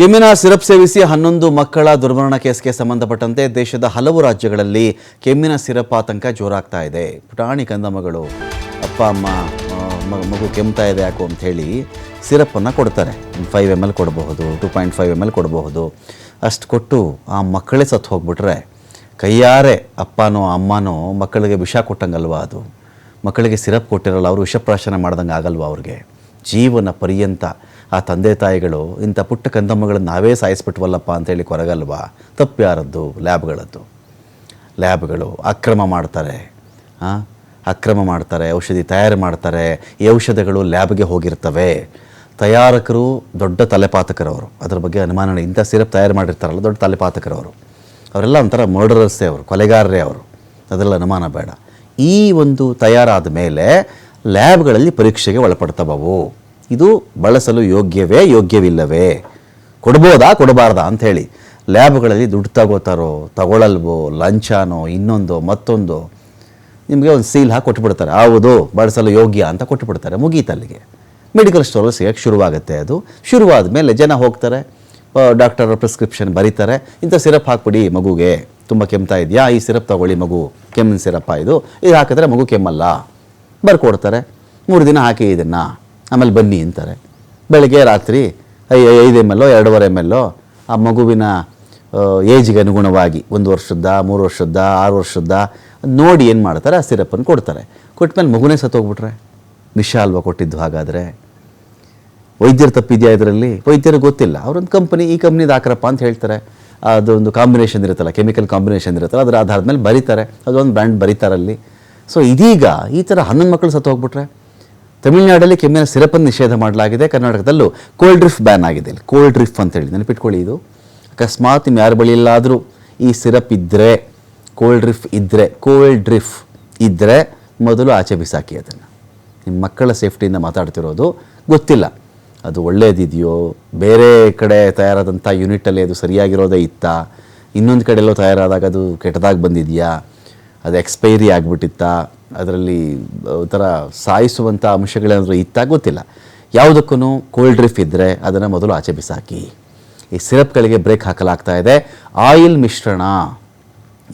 ಕೆಮ್ಮಿನ syrup ಸೇವಿಸಿ ಹನ್ನೊಂದು ಮಕ್ಕಳ ದುರ್ಮರಣ ಕೇಸ್ಗೆ ಸಂಬಂಧಪಟ್ಟಂತೆ ದೇಶದ ಹಲವು ರಾಜ್ಯಗಳಲ್ಲಿ ಕೆಮ್ಮಿನ ಸಿರಪ್ ಆತಂಕ ಜೋರಾಗ್ತಾ ಇದೆ. ಪುಟಾಣಿ ಕಂದಮಗಳು ಅಪ್ಪ, ಅಮ್ಮ ಮಗು ಕೆಮ್ತಾ ಇದೆ ಯಾಕೋ ಅಂತ ಹೇಳಿ ಸಿರಪ್ಪನ್ನು ಕೊಡ್ತಾರೆ. ಫೈವ್ ಎಂ ಎಲ್ ಕೊಡಬಹುದು, two point five M L ಕೊಡಬಹುದು. ಅಷ್ಟು ಕೊಟ್ಟು ಆ ಮಕ್ಕಳೇ ಸತ್ತು ಹೋಗ್ಬಿಟ್ರೆ ಕೈಯಾರೆ ಅಪ್ಪನೋ, ಅಮ್ಮನೋ ಮಕ್ಕಳಿಗೆ ವಿಷ ಕೊಟ್ಟಂಗಲ್ವಾ ಅದು? ಮಕ್ಕಳಿಗೆ ಸಿರಪ್ ಕೊಟ್ಟಿರಲ್ಲ, ಅವರು ವಿಷಪ್ರಾಶನ ಮಾಡ್ದಂಗೆ ಆಗಲ್ವಾ ಅವ್ರಿಗೆ? ಜೀವನ ಪರ್ಯಂತ ಆ ತಂದೆ ತಾಯಿಗಳು ಇಂಥ ಪುಟ್ಟ ಕಂದಮ್ಮಗಳನ್ನು ನಾವೇ ಸಾಯಿಸ್ಬಿಟ್ವಲ್ಲಪ್ಪ ಅಂತೇಳಿ ಕೊರಗಲ್ವಾ? ತಪ್ಪು ಯಾರದ್ದು ಲ್ಯಾಬ್ಗಳದ್ದು. ಲ್ಯಾಬ್ಗಳು ಅಕ್ರಮ ಮಾಡ್ತಾರೆ? ಅಕ್ರಮ ಮಾಡ್ತಾರೆ, ಔಷಧಿ ತಯಾರು ಮಾಡ್ತಾರೆ. ಈ ಔಷಧಗಳು ಲ್ಯಾಬ್ಗೆ ಹೋಗಿರ್ತವೆ. ತಯಾರಕರು ದೊಡ್ಡ ತಲೆಪಾತಕರವರು. ಅದ್ರ ಬಗ್ಗೆ ಅನುಮಾನ ಇಂಥ ಸಿರಪ್ ತಯಾರು ಮಾಡಿರ್ತಾರಲ್ಲ, ದೊಡ್ಡ ತಲೆಪಾತಕರವರು. ಅವರೆಲ್ಲ ಒಂಥರ ಮರ್ಡರರ್ಸೇ ಅವರು, ಕೊಲೆಗಾರರೇ ಅವರು. ಅದರಲ್ಲಿ ಅನುಮಾನ ಬೇಡ. ಈ ಒಂದು ತಯಾರಾದ ಮೇಲೆ ಲ್ಯಾಬ್ಗಳಲ್ಲಿ ಪರೀಕ್ಷೆಗೆ ಒಳಪಡ್ತವವು. ಇದು ಬಳಸಲು ಯೋಗ್ಯವೇ? ಯೋಗ್ಯವಿಲ್ಲವೇ? ಕೊಡ್ಬೋದಾ? ಕೊಡಬಾರ್ದಾ ಅಂಥೇಳಿ ಲ್ಯಾಬ್ಗಳಲ್ಲಿ ದುಡ್ಡು ತಗೋತಾರೋ ತಗೊಳ್ಳಲ್ವೋ ಲಂಚಾನೋ, ಇನ್ನೊಂದು, ಮತ್ತೊಂದು, ನಿಮಗೆ ಒಂದು ಸೀಲ್ ಹಾಕಿ ಕೊಟ್ಬಿಡ್ತಾರೆ. ಹೌದು, ಬಳಸಲು ಯೋಗ್ಯ ಅಂತ ಕೊಟ್ಟುಬಿಡ್ತಾರೆ ಮುಗೀತು ಅಲ್ಲಿಗೆ ಮೆಡಿಕಲ್ ಸ್ಟೋರಲ್ಲಿ ಸಿಗೋಕ್ಕೆ ಶುರುವಾಗುತ್ತೆ ಅದು. ಶುರುವಾದ ಮೇಲೆ ಜನ ಹೋಗ್ತಾರೆ ಡಾಕ್ಟರ್ ಪ್ರಿಸ್ಕ್ರಿಪ್ಷನ್ ಬರೀತಾರೆ. ಇಂಥ ಸಿರಪ್ ಹಾಕ್ಬಿಡಿ ಮಗುಗೆ. ತುಂಬ ಕೆಮ್ತಾ ಇದೆಯಾ? ಈ ಸಿರಪ್ ತಗೊಳ್ಳಿ ಮಗು. ಕೆಮ್ಮಿನ ಸಿರಪ್ಪ ಇದು. ಇದು ಹಾಕಿದ್ರೆ ಮಗು ಕೆಮ್ಮಲ್ಲ. ಬರ್ಕೊಡ್ತಾರೆ. ಮೂರು ದಿನ ಹಾಕಿ ಇದನ್ನು. ಆಮೇಲೆ ಬನ್ನಿ ಅಂತಾರೆ. ಬೆಳಗ್ಗೆ ರಾತ್ರಿ ಐ ಐದು ಎಂ ಎಲ್ಲೋ ಎರಡೂವರೆ ಎಂ ಎಲ್ಲೋ ಆ ಮಗುವಿನ ಏಜ್ಗೆ ಅನುಗುಣವಾಗಿ ಒಂದು ವರ್ಷದ್ದ, ಮೂರು ವರ್ಷದ ಆರು ವರ್ಷದ ನೋಡಿ ಏನು ಮಾಡ್ತಾರೆ, ಆ ಸಿರಪ್ಪನ್ನು ಕೊಡ್ತಾರೆ. ಕೊಟ್ಮೇಲೆ ಮಗುನೇ ಸತ್ತೋಗ್ಬಿಟ್ರೆ. ವಿಷ ಅಲ್ವಾ ಕೊಟ್ಟಿದ್ದು ಹಾಗಾದರೆ. ವೈದ್ಯರು ತಪ್ಪಿದೆಯಾ ಇದರಲ್ಲಿ? ವೈದ್ಯರು ಗೊತ್ತಿಲ್ಲ. ಅವರೊಂದು ಕಂಪನಿ ಈ ಕಂಪ್ನಿದು ಹಾಕ್ರಪ್ಪ ಅಂತ ಹೇಳ್ತಾರೆ. ಅದೊಂದು ಕಾಂಬಿನೇಷನ್ ಇರುತ್ತಲ್ಲ ಕೆಮಿಕಲ್ ಕಾಂಬಿನೇಷನ್ ಇರುತ್ತಲ್ಲ, ಅದರ ಆಧಾರದ ಮೇಲೆ ಬರೀತಾರೆ. ಅದೊಂದು ಬ್ರ್ಯಾಂಡ್ ಬರೀತಾರಲ್ಲಿ ಸೊ ಇದೀಗ ಈ ಥರ ಹನ್ನೊಂದು ಮಕ್ಕಳು ಸತ್ತು ಹೋಗ್ಬಿಟ್ರೆ ತಮಿಳುನಾಡಲ್ಲಿ ಕೆಮ್ಮಿನ ಸಿರಪನ್ನು ನಿಷೇಧ ಮಾಡಲಾಗಿದೆ. ಕರ್ನಾಟಕದಲ್ಲೂ ಕೋಲ್ಡ್ ಡ್ರಿಫ್ ಬ್ಯಾನ್ ಆಗಿದೆ ಕೋಲ್ಡ್ ಡ್ರಿಫ್ ಅಂತೇಳಿ ನೆನಪಿಟ್ಕೊಳ್ಳಿ ಇದು. ಅಕಸ್ಮಾತ್ ನಿಮ್ಮ ಯಾರ ಬಳಿಯಲ್ಲಾದರೂ ಈ ಸಿರಪ್ ಇದ್ದರೆ ಕೋಲ್ಡ್ ಡ್ರಿಫ್ ಇದ್ದರೆ ಕೋಲ್ಡ್ ಡ್ರಿಫ್ ಇದ್ದರೆ ಮೊದಲು ಆಚೆ ಬಿಸಾಕಿ ಅದನ್ನು. ನಿಮ್ಮ ಮಕ್ಕಳ ಸೇಫ್ಟಿಯಿಂದ ಮಾತಾಡ್ತಿರೋದು ಗೊತ್ತಿಲ್ಲ. ಅದು ಒಳ್ಳೆಯದಿದೆಯೋ ಬೇರೆ ಕಡೆ ತಯಾರಾದಂಥ ಯೂನಿಟಲ್ಲಿ ಅದು ಸರಿಯಾಗಿರೋದೇ ಇತ್ತಾ? ಇನ್ನೊಂದು ಕಡೆಯಲ್ಲೋ ತಯಾರಾದಾಗ ಅದು ಕೆಟ್ಟದಾಗಿ ಬಂದಿದೆಯಾ? ಅದು ಎಕ್ಸ್ಪೈರಿ ಆಗಿಬಿಟ್ಟಿತ್ತಾ? ಅದರಲ್ಲಿ ಒಂಥರ ಸಾಯಿಸುವಂಥ ಅಂಶಗಳೇನಾದರೂ ಇತ್ತಾ ಗೊತ್ತಿಲ್ಲ. ಯಾವುದಕ್ಕೂ ಕೋಲ್ಡ್ ಡ್ರಿಫ್ ಇದ್ದರೆ ಅದನ್ನು ಮೊದಲು ಆಚೆ ಬಿಸಾಕಿ. ಈ ಸಿರಪ್ಗಳಿಗೆ ಬ್ರೇಕ್ ಹಾಕಲಾಗ್ತಾ ಇದೆ. ಆಯಿಲ್ ಮಿಶ್ರಣ.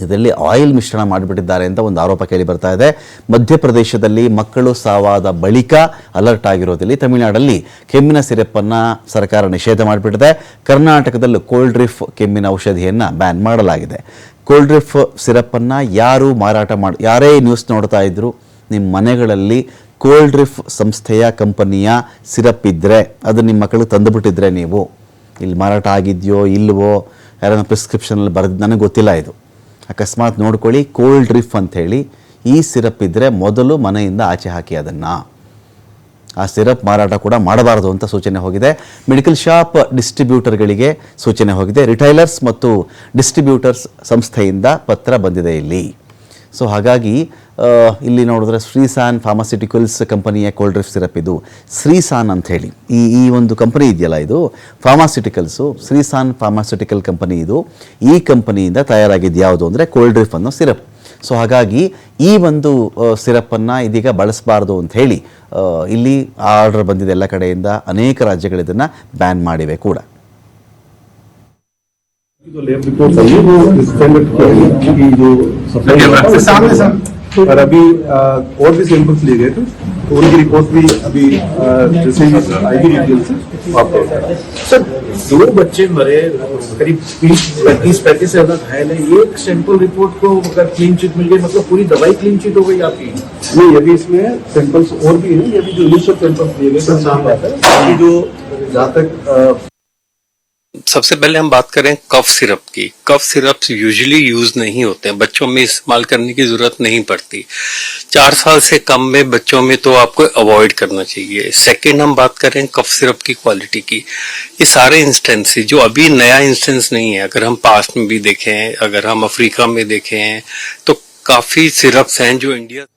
ಇದರಲ್ಲಿ ಆಯಿಲ್ ಮಿಶ್ರಣ ಮಾಡಿಬಿಟ್ಟಿದ್ದಾರೆ ಅಂತ ಒಂದು ಆರೋಪ ಕೇಳಿ ಬರ್ತಾ ಇದೆ. ಮಧ್ಯಪ್ರದೇಶದಲ್ಲಿ ಮಕ್ಕಳು ಸಾವಾದ ಬಳಿಕ ಅಲರ್ಟ್ ಆಗಿರೋದಲ್ಲಿ ತಮಿಳುನಾಡಲ್ಲಿ ಕೆಮ್ಮಿನ ಸಿರಪ್ಪನ್ನು ಸರ್ಕಾರ ನಿಷೇಧ ಮಾಡಿಬಿಟ್ಟಿದೆ. ಕರ್ನಾಟಕದಲ್ಲೂ ಕೋಲ್ಡ್ ಡ್ರಿಫ್ ಕೆಮ್ಮಿನ ಔಷಧಿಯನ್ನು ಬ್ಯಾನ್ ಮಾಡಲಾಗಿದೆ. ಕೋಲ್ಡ್ ಡ್ರಿಫ್ ಸಿರಪ್ಪನ್ನು ಯಾರು ಮಾರಾಟ ಮಾಡಿ, ಯಾರೇ ನ್ಯೂಸ್ ನೋಡ್ತಾ ಇದ್ರು ನಿಮ್ಮ ಮನೆಗಳಲ್ಲಿ ಕೋಲ್ಡ್ ಡ್ರಿಫ್ ಸಂಸ್ಥೆಯ ಕಂಪನಿಯ ಸಿರಪ್ ಇದ್ದರೆ ಅದು ನಿಮ್ಮ ಮಕ್ಕಳಿಗೆ ತಂದುಬಿಟ್ಟಿದ್ರೆ ನೀವು. ಇಲ್ಲಿ ಮಾರಾಟ ಆಗಿದೆಯೋ ಇಲ್ಲವೋ ಯಾರನ್ನ ಪ್ರಿಸ್ಕ್ರಿಪ್ಷನಲ್ಲಿ ಬರೆದು, ನನಗೆ ಗೊತ್ತಿಲ್ಲ ಇದು. ಅಕಸ್ಮಾತ್ ನೋಡ್ಕೊಳ್ಳಿ ಕೋಲ್ಡ್ ಡ್ರಿಫ್ ಅಂಥೇಳಿ ಈ ಸಿರಪ್ ಇದ್ದರೆ ಮೊದಲು ಮನೆಯಿಂದ ಆಚೆ ಹಾಕಿ ಅದನ್ನು. ಆ ಸಿರಪ್ ಮಾರಾಟ ಕೂಡ ಮಾಡಬಾರದು ಅಂತ ಸೂಚನೆ ಹೋಗಿದೆ. ಮೆಡಿಕಲ್ ಶಾಪ್ ಡಿಸ್ಟ್ರಿಬ್ಯೂಟರ್ಗಳಿಗೆ ಸೂಚನೆ ಹೋಗಿದೆ. ರಿಟೈಲರ್ಸ್ ಮತ್ತು ಡಿಸ್ಟ್ರಿಬ್ಯೂಟರ್ಸ್ ಸಂಸ್ಥೆಯಿಂದ ಪತ್ರ ಬಂದಿದೆ ಇಲ್ಲಿ. ಸೊ ಹಾಗಾಗಿ ಇಲ್ಲಿ ನೋಡಿದ್ರೆ ಶ್ರೀಸಾನ್ ಫಾರ್ಮಾಸ್ಯುಟಿಕಲ್ಸ್ ಕಂಪನಿಯ ಕೋಲ್ಡ್ ಡ್ರಿಫ್ ಸಿರಪ್ ಇದು. ಶ್ರೀಸಾನ್ ಅಂತ ಹೇಳಿ. ಈ ಈ ಒಂದು ಕಂಪನಿ ಇದೆಯಲ್ಲ ಇದು? ಫಾರ್ಮಾಸ್ಯುಟಿಕಲ್ಸು, ಶ್ರೀಸಾನ್ ಫಾರ್ಮಾಸ್ಯೂಟಿಕಲ್ ಕಂಪನಿ ಇದು. ಈ ಕಂಪನಿಯಿಂದ ತಯಾರಾಗಿದ್ದು ಯಾವುದು ಅಂದರೆ ಕೋಲ್ಡ್ ಡ್ರಿಫ್ ಅನ್ನೋ ಸಿರಪ್. ಸೊ ಹಾಗಾಗಿ ಈ ಒಂದು ಸಿರಪ್ಪನ್ನು ಇದೀಗ ಬಳಸಬಾರ್ದು ಅಂತ ಹೇಳಿ ಇಲ್ಲಿ ಆರ್ಡರ್ ಬಂದಿದೆ ಎಲ್ಲ ಕಡೆಯಿಂದ ಅನೇಕ ರಾಜ್ಯಗಳು ಇದನ್ನು ಬ್ಯಾನ್ ಮಾಡಿವೆ ಕೂಡ. और अभी और भी सैंपल्स लिए गए थे तो उनकी रिपोर्ट भी अभी जैसे ही आएगी डिटेल से आपको सर दो बच्चे मरे करीब पैंतीस पैंतीस से ज़्यादा घायल है। एक सैंपल रिपोर्ट को अगर क्लीन चिट मिल गई मतलब पूरी दवाई क्लीन चिट हो गई आपकी? नहीं अभी इसमें सैंपल्स और भी हैं अभी जो इनिशियल सैंपल्स लिए गए जो जहाँ तक सबसे पहले हम बात करें कफ सिरप की। कफ सिरप यूजुअली यूज़ नहीं होते हैं। बच्चों में इस्तेमाल करने की ज़रूरत नहीं पड़ती। चार साल से कम में बच्चों में तो आपको अवॉइड करना चाहिए। सेकंड हम बात करें कफ सिरप की क्वालिटी की। ये सारे इंस्टेंस जो अभी नया इंस्टेंस नहीं है। अगर हम पास्ट में भी देखें, अगर हम अफ्रीका में देखें तो काफ़ी सिरप्स हैं जो इंडिया